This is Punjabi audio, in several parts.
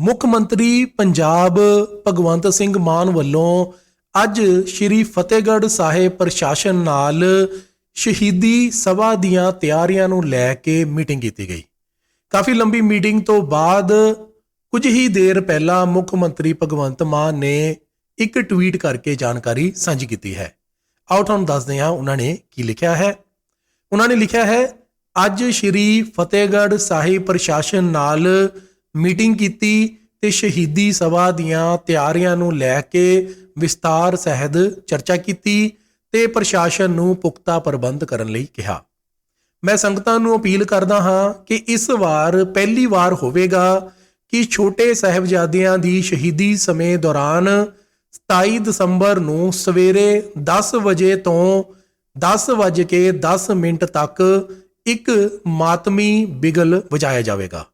ਮੁੱਖ ਮੰਤਰੀ ਪੰਜਾਬ ਭਗਵੰਤ ਸਿੰਘ ਮਾਨ ਵੱਲੋਂ ਅੱਜ ਸ੍ਰੀ ਫਤਿਹਗੜ੍ਹ ਸਾਹਿਬ ਪ੍ਰਸ਼ਾਸਨ ਨਾਲ ਸ਼ਹੀਦੀ ਸਭਾ ਦੀਆਂ ਤਿਆਰੀਆਂ ਨੂੰ ਲੈ ਕੇ ਮੀਟਿੰਗ ਕੀਤੀ ਗਈ। ਕਾਫੀ ਲੰਬੀ ਮੀਟਿੰਗ ਤੋਂ ਬਾਅਦ ਕੁਝ ਹੀ ਦੇਰ ਪਹਿਲਾਂ ਮੁੱਖ ਮੰਤਰੀ ਭਗਵੰਤ ਮਾਨ ਨੇ ਇੱਕ ਟਵੀਟ ਕਰਕੇ ਜਾਣਕਾਰੀ ਸਾਂਝੀ ਕੀਤੀ ਹੈ। ਆਓ ਤੁਹਾਨੂੰ ਦੱਸਦੇ ਹਾਂ ਉਹਨਾਂ ਨੇ ਕੀ ਲਿਖਿਆ ਹੈ। ਉਹਨਾਂ ਨੇ ਲਿਖਿਆ ਹੈ, ਅੱਜ ਸ਼੍ਰੀ ਫਤਿਹਗੜ੍ਹ ਸਾਹਿਬ ਪ੍ਰਸ਼ਾਸਨ ਨਾਲ ਮੀਟਿੰਗ ਕੀਤੀ ਤੇ ਸ਼ਹੀਦੀ ਸਭਾ ਦੀਆਂ ਤਿਆਰੀਆਂ ਨੂੰ ਲੈ ਕੇ ਵਿਸਤਾਰ ਸਹਿਤ ਚਰਚਾ ਕੀਤੀ ਤੇ ਪ੍ਰਸ਼ਾਸਨ ਨੂੰ ਪੁਖਤਾ ਪ੍ਰਬੰਧ ਕਰਨ ਲਈ ਕਿਹਾ। ਮੈਂ ਸੰਗਤਾਂ ਨੂੰ ਅਪੀਲ ਕਰਦਾ ਹਾਂ ਕਿ ਇਸ ਵਾਰ ਪਹਿਲੀ ਵਾਰ ਹੋਵੇਗਾ ਕਿ ਛੋਟੇ ਸਾਹਿਬਜ਼ਾਦਿਆਂ ਦੀ ਸ਼ਹੀਦੀ ਸਮੇਂ ਦੌਰਾਨ 27 ਦਸੰਬਰ ਨੂੰ ਸਵੇਰੇ 10 ਵਜੇ ਤੋਂ 10 ਵਜੇ ਕੇ 10 ਮਿੰਟ ਤੱਕ ਇੱਕ ਮਾਤਮੀ ਬਿਗਲ ਵਜਾਇਆ ਜਾਵੇਗਾ।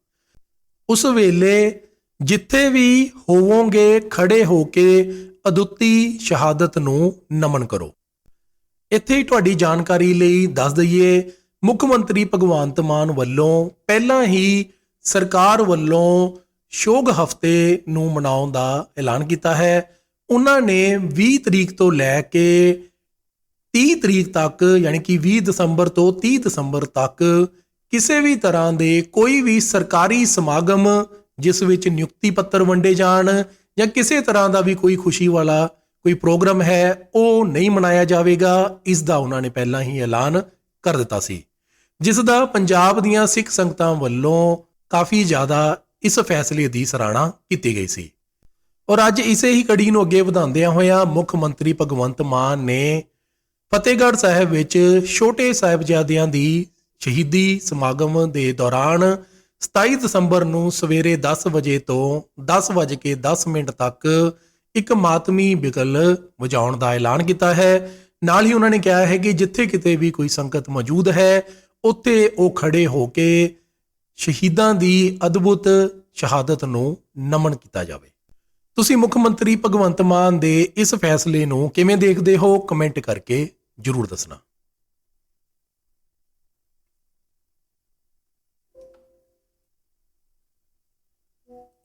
ਉਸ ਵੇਲੇ ਜਿੱਥੇ ਵੀ ਹੋਵੋਗੇ, ਖੜੇ ਹੋ ਕੇ ਅਦੁੱਤੀ ਸ਼ਹਾਦਤ ਨੂੰ ਨਮਨ ਕਰੋ। ਇੱਥੇ ਹੀ ਤੁਹਾਡੀ ਜਾਣਕਾਰੀ ਲਈ ਦੱਸ ਦਈਏ, ਮੁੱਖ ਮੰਤਰੀ ਭਗਵੰਤ ਮਾਨ ਵੱਲੋਂ ਪਹਿਲਾਂ ਹੀ ਸਰਕਾਰ ਵੱਲੋਂ ਸ਼ੋਗ ਹਫ਼ਤੇ ਨੂੰ ਮਨਾਉਣ ਦਾ ਐਲਾਨ ਕੀਤਾ ਹੈ। ਉਹਨਾਂ ਨੇ 20 ਤਰੀਕ ਤੋਂ ਲੈ ਕੇ 30 ਤਰੀਕ ਤੱਕ, ਯਾਨੀ ਕਿ 20 ਦਸੰਬਰ ਤੋਂ 30 ਦਸੰਬਰ ਤੱਕ ਕਿਸੇ ਵੀ ਤਰ੍ਹਾਂ ਦੇ ਕੋਈ ਵੀ ਸਰਕਾਰੀ ਸਮਾਗਮ, ਜਿਸ ਵਿੱਚ ਨਿਯੁਕਤੀ ਪੱਤਰ ਵੰਡੇ ਜਾਣ ਜਾਂ ਕਿਸੇ ਤਰ੍ਹਾਂ ਦਾ ਵੀ ਕੋਈ ਖੁਸ਼ੀ ਵਾਲਾ ਕੋਈ ਪ੍ਰੋਗਰਾਮ ਹੈ, ਉਹ ਨਹੀਂ ਮਨਾਇਆ ਜਾਵੇਗਾ। ਇਸ ਦਾ ਉਹਨਾਂ ਨੇ ਪਹਿਲਾਂ ਹੀ ਐਲਾਨ ਕਰ ਦਿੱਤਾ ਸੀ। ਜਿਸ ਦਾ ਪੰਜਾਬ ਦੀਆਂ ਸਿੱਖ ਸੰਗਤਾਂ ਵੱਲੋਂ ਕਾਫੀ ਜ਼ਿਆਦਾ ਇਸ ਫੈਸਲੇ ਦੀ ਸਰਾਹਣਾ ਕੀਤੀ ਗਈ ਸੀ। ਔਰ ਅੱਜ ਇਸੇ ਹੀ ਕੜੀ ਨੂੰ ਅੱਗੇ ਵਧਾਉਂਦਿਆਂ ਹੋਇਆਂ ਮੁੱਖ ਮੰਤਰੀ ਭਗਵੰਤ ਮਾਨ ਨੇ ਫਤਿਹਗੜ੍ਹ ਸਾਹਿਬ ਵਿੱਚ ਛੋਟੇ ਸਾਹਿਬਜ਼ਾਦਿਆਂ ਦੀ ਸ਼ਹੀਦੀ ਸਮਾਗਮ ਦੇ ਦੌਰਾਨ 27 ਦਸੰਬਰ ਨੂੰ ਸਵੇਰੇ 10 ਵਜੇ ਤੋਂ 10 ਵਜੇ ਕੇ 10 ਮਿੰਟ ਤੱਕ ਇੱਕ ਮਾਤਮੀ ਬਿਕਲ ਵਜਾਉਣ ਦਾ ਐਲਾਨ ਕੀਤਾ ਹੈ। ਨਾਲ ਹੀ ਉਹਨਾਂ ਨੇ ਕਿਹਾ ਹੈ ਕਿ ਜਿੱਥੇ ਕਿਤੇ ਵੀ ਕੋਈ ਸੰਗਤ ਮੌਜੂਦ ਹੈ, ਉੱਥੇ ਉਹ ਖੜੇ ਹੋ ਕੇ ਸ਼ਹੀਦਾਂ ਦੀ ਅਦਭੁਤ ਸ਼ਹਾਦਤ ਨੂੰ ਨਮਨ ਕੀਤਾ ਜਾਵੇ। ਤੁਸੀਂ ਮੁੱਖ ਮੰਤਰੀ ਭਗਵੰਤ ਮਾਨ ਦੇ ਇਸ ਫੈਸਲੇ ਨੂੰ ਕਿਵੇਂ ਦੇਖਦੇ ਹੋ? ਕਮੈਂਟ ਕਰਕੇ ਜਰੂਰ ਦੱਸਣਾ। you.